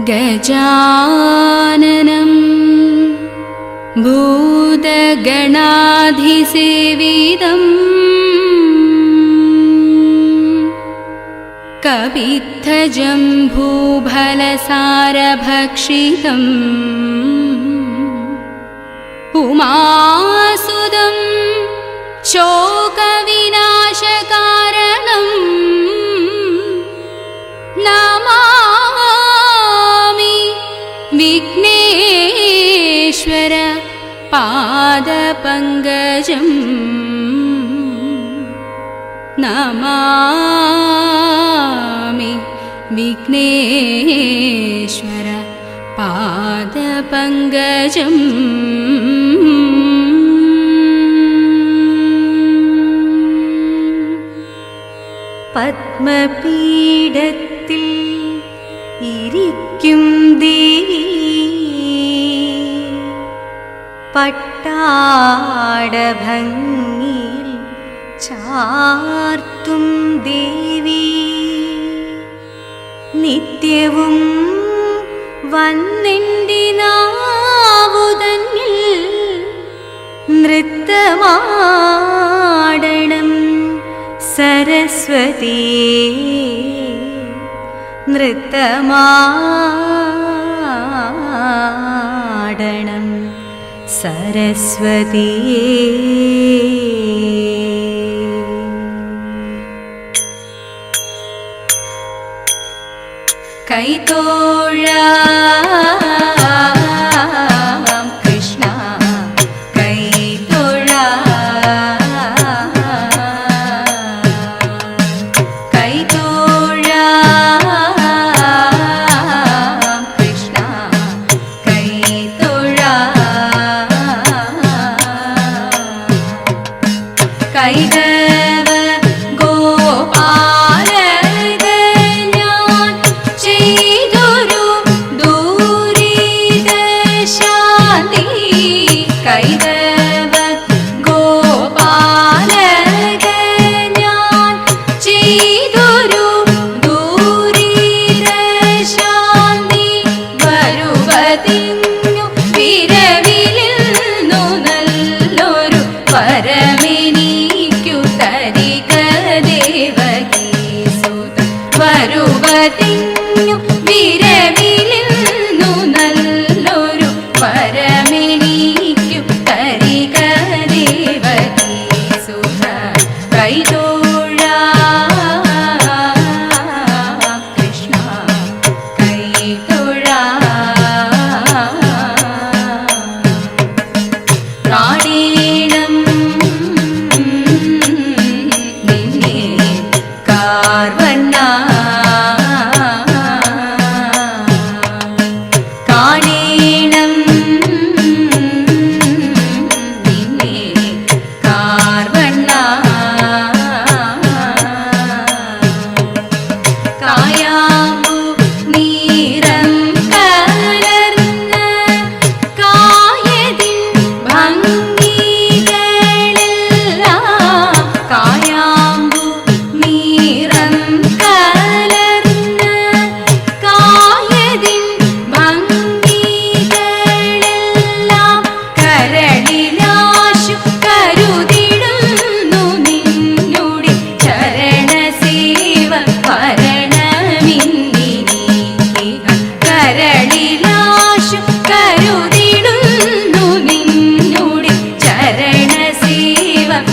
गजाननम्। भूतगणाधिसेवितम्। कवित्थजम्भूलसारभक्षितम् पुमासुदम् चोकवि पादपङ्कजम् नमामि विघ्नेश्वर पादपङ्कजम् പത്മപീഠത്തിൽ ഇരിക്കും ദേവി പട്ടാടഭംഗിയിൽ ചാർത്തും ദേവി. നിത്യവും വന്നെന്റെ നാവുതന്നിൽ നൃത്തമാടണം സരസ്വതി. നൃത്തമാടണം. सरस्वती।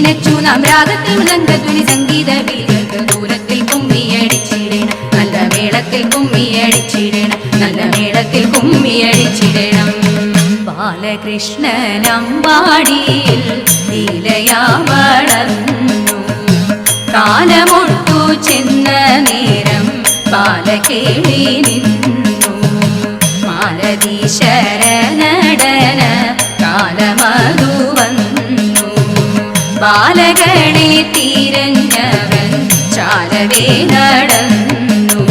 നീനച്ചു നാം രാഗത്തിൽ മൃദംഗധ്വനി സംഗീത വീരർക്ക് ദൂരത്തിൽ കുമ്മിയടിച്ചിടണം. നല്ല മേളത്തിൽ കുമ്മിയടിച്ചിടണം. നല്ല മേളത്തിൽ കുമ്മിയടിച്ചിടണം. ബാലകൃഷ്ണനമ്പാടിയിൽ ലീലയാ വളർന്നു. കാലമൊട്ടു ചെന്ന നേരം ബാലകേളി നിന്നു. ബാലകളെ തീരഞ്ഞവൻ ചാരവേ നടന്നു.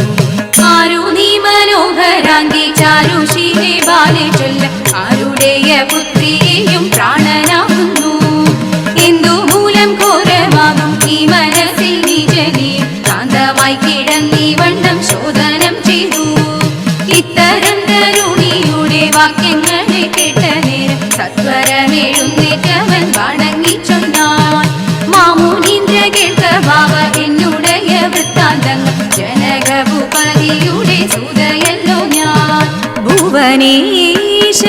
ആരു നീ മനോഹരാങ്കി ചാരുശീലെ ബാലെ ചൊല്ല. ആരുടെയ പുത്രിയെയും പ്രാണനാകുന്നു. എന്തു മൂലം ഘോരമാകും ഈ മനസ്സിൽ നിജനെ കാന്തമായി കിടന്നീ വണ്ണം ശോധനം ചെയ്തു. ഇത്തരം തരുണിയുടെ വാക്യങ്ങളെ കേട്ട ജനകഭൂപതിയുടെ സുതയല്ലോ ഞാൻ ഭുവനേശ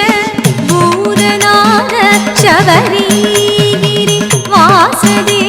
ഭൂതനാഥ ശബരീഗിരി വാസദേവ